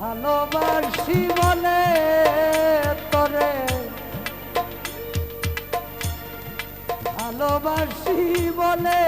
ভালোবাসি বলে তরে। ভালোবাসি বলে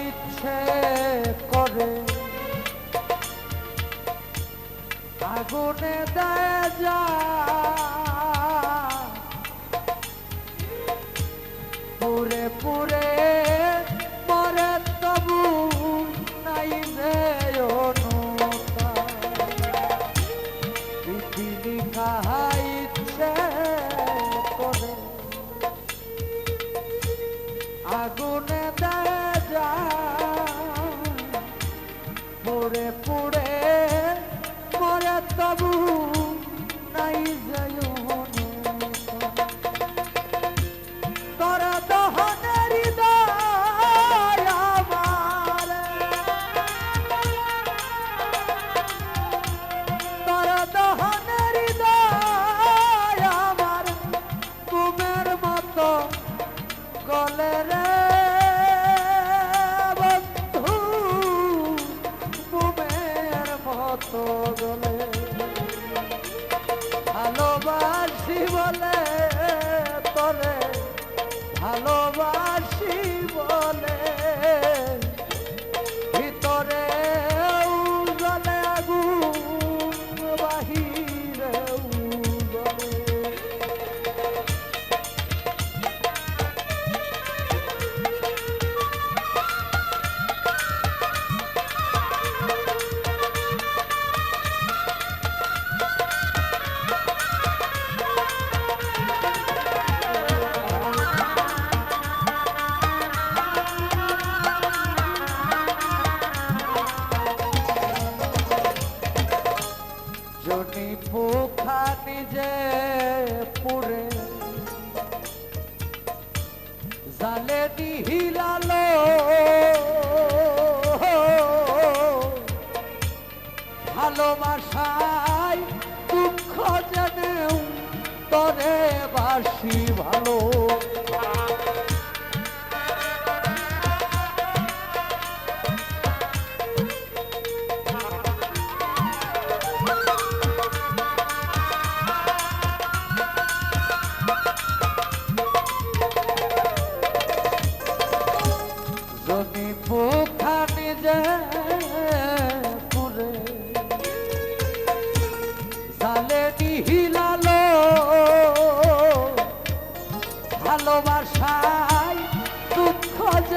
ইচ্ছে করে। আগুনে দেয় যা পুরে পুরে মরে তবু নাই অনুতা কাহা ভালোবাসি বলে তরে ভালোবাসি জনি নিজে পুরে জালে হিলালো ভালোবাসায় দুঃখ জেনেও তরে বাসি ভালো।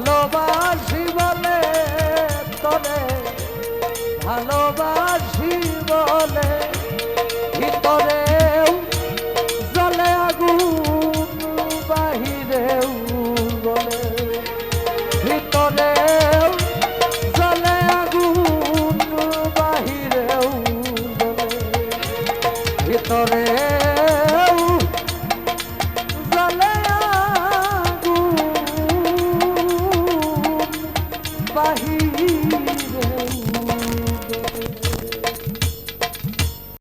ভালোবাসি বলে তোরে ভালোবাসি